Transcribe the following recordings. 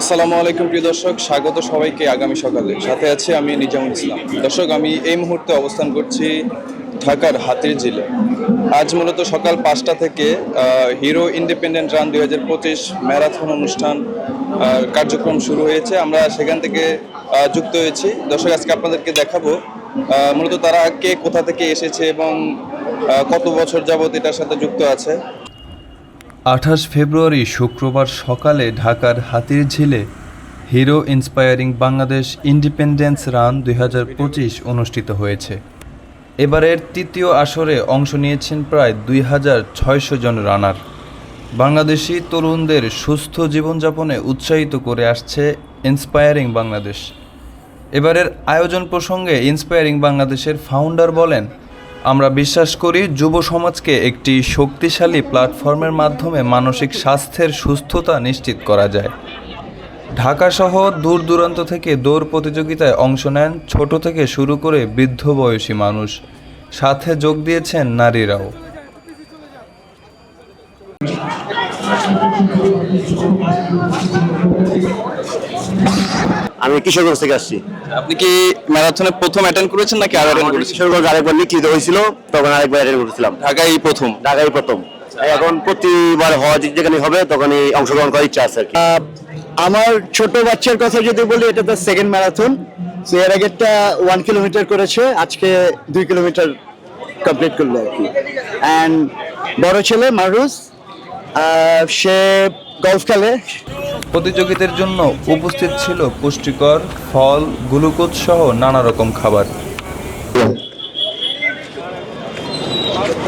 আসসালামু আলাইকুম প্রিয় দর্শক, স্বাগত সবাইকে আগামী সকালে। সাথে আছে আমি নিজামুল ইসলাম। দর্শক, আমি এই মুহূর্তে অবস্থান করছি ঢাকার হাতির ঝিলে। আজ মূলত সকাল পাঁচটা থেকে হিরো ইন্ডিপেন্ডেন্ট রান দুই হাজার পঁচিশ ম্যারাথন অনুষ্ঠান কার্যক্রম শুরু হয়েছে। আমরা সেখান থেকে যুক্ত হয়েছি। দর্শক, আজকে আপনাদেরকে দেখাবো মূলত তারা কে কোথা থেকে এসেছে এবং কত বছর যাবত এটার সাথে যুক্ত আছে। আঠাশ ফেব্রুয়ারি শুক্রবার সকালে ঢাকার হাতির ঝিলে hero inspiring Bangladesh independence run দুই হাজার পঁচিশ অনুষ্ঠিত হয়েছে। এবারের তৃতীয় আসরে অংশ নিয়েছেন প্রায় দুই হাজার ছয়শো জন রানার। বাংলাদেশি তরুণদের সুস্থ জীবনযাপনে উৎসাহিত করে আসছে ইন্সপায়ারিং বাংলাদেশ। এবারের আয়োজন প্রসঙ্গে ইন্সপায়ারিং বাংলাদেশের ফাউন্ডার বলেন আমরা বিশ্বাস করি যুব সমাজকে একটি শক্তিশালী প্ল্যাটফর্মের মাধ্যমে মানসিক স্বাস্থ্যের সুস্থতা নিশ্চিত করা যায়। ঢাকা সহ দূর দূরান্ত থেকে দৌড় প্রতিযোগিতায় অংশ নেন ছোট থেকে শুরু করে বৃদ্ধ বয়সী মানুষ। সাথে যোগ দিয়েছেন নারীরাও। আমি কিশোরগঞ্জ থেকে আসছি। আপনি কি ম্যারাথনে প্রথম অ্যাটেন্ড করেছেন নাকি আর অ্যাটেন্ড করেছেন? কিশোরগঞ্জ আরেকবার লিখিত হয়েছিল তখন আরেকবার অ্যাটেন্ড করেছিলাম। ঢাকায় এই প্রথম। ঢাকাই প্রথম। এখন প্রতিবার হওয়া যেখানে হবে তখনই অংশগ্রহণ করার ইচ্ছা আছে আর কি। আহ, আমার ছোট বাচ্চার কথা যদি বলি এটা তো সেকেন্ড ম্যারাথন তো এর আগেরটা ওয়ান কিলোমিটার করেছে আজকে দুই কিলোমিটার কমপ্লিট করল আর কি। অ্যান্ড বড় ছেলে মারুস আহ, সে গলফ খেলে। প্রতিযোগিতার জন্য উপস্থিত ছিল পুষ্টিকর ফল গ্লুকোজ সহ নানা রকম খাবার।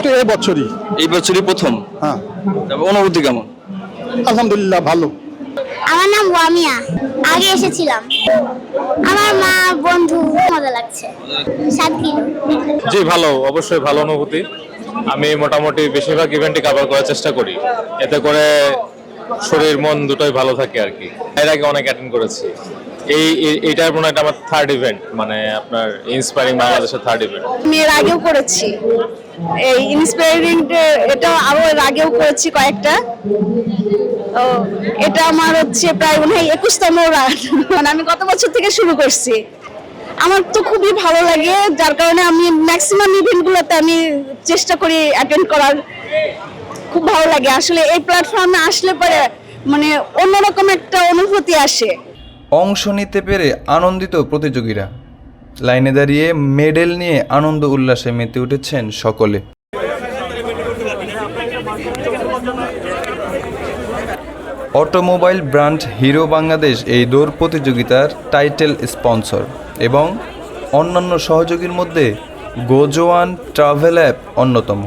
তো এ বছরই? এই বছরই প্রথম। হ্যাঁ। অনুভূতি কেমন? আলহামদুলিল্লাহ ভালো। আমার নাম ওয়ামিয়া। আগে এসেছিলাম। আমার মা বন্ধু মজা লাগছে। সাত কিলো। জি ভালো। অবশ্যই ভালো অনুভূতি। আমি মোটামুটি বেশিরভাগ ইভেন্টই কভার করার চেষ্টা করি। এতে করে শরীর, মন দুটোই ভালো থাকে আর কি। এর আগে অনেক অ্যাটেন্ড করেছি। এই এইটার মনে এটা আমার থার্ড ইভেন্ট মানে আপনার ইন্সপায়ারিং বাংলাদেশের থার্ড ইভেন্ট আমি এর আগেও করেছি। এই ইন্সপায়ারিং এটা আরও এর আগেও করেছি কয়েকটা। ও এটা আমার হচ্ছে প্রায় মনে হয় একুশতম রান মানে আমি গত বছর থেকে শুরু করছি। আমার তো খুবই ভালো লাগে, যার কারণে আমি ম্যাক্সিমাম ইভেন্টগুলোতে আমি চেষ্টা করি অ্যাটেন্ড করার। খুব ভালো লাগে। আসলে এই প্ল্যাটফর্মে আসলে পরে মানে অন্যরকম একটা অনুভূতি আসে। অংশ নিতে পেরে আনন্দিত প্রতিযোগীরা। লাইনে দাঁড়িয়ে মেডেল নিয়ে আনন্দ উল্লাসে মেতে উঠেছেন সকলে। অটোমোবাইল ব্র্যান্ড হিরো বাংলাদেশ এই দৌড় প্রতিযোগিতার টাইটেল স্পন্সর এবং অন্যান্য সহযোগীর মধ্যে গোজোয়ান ট্রাভেল অ্যাপ অন্যতম।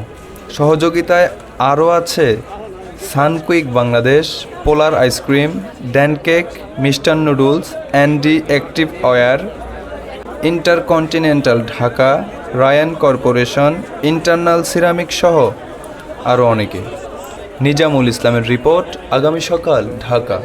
সহযোগিতায় আরও আছে Sunquick Bangladesh, Polar ice cream, Dancake mister noodles, Andy active wear InterContinental Dhaka, Ryan corporation, internal ceramic সহ আরও অনেকে। নিজামুল ইসলামের রিপোর্ট আগামী সকাল, ঢাকা।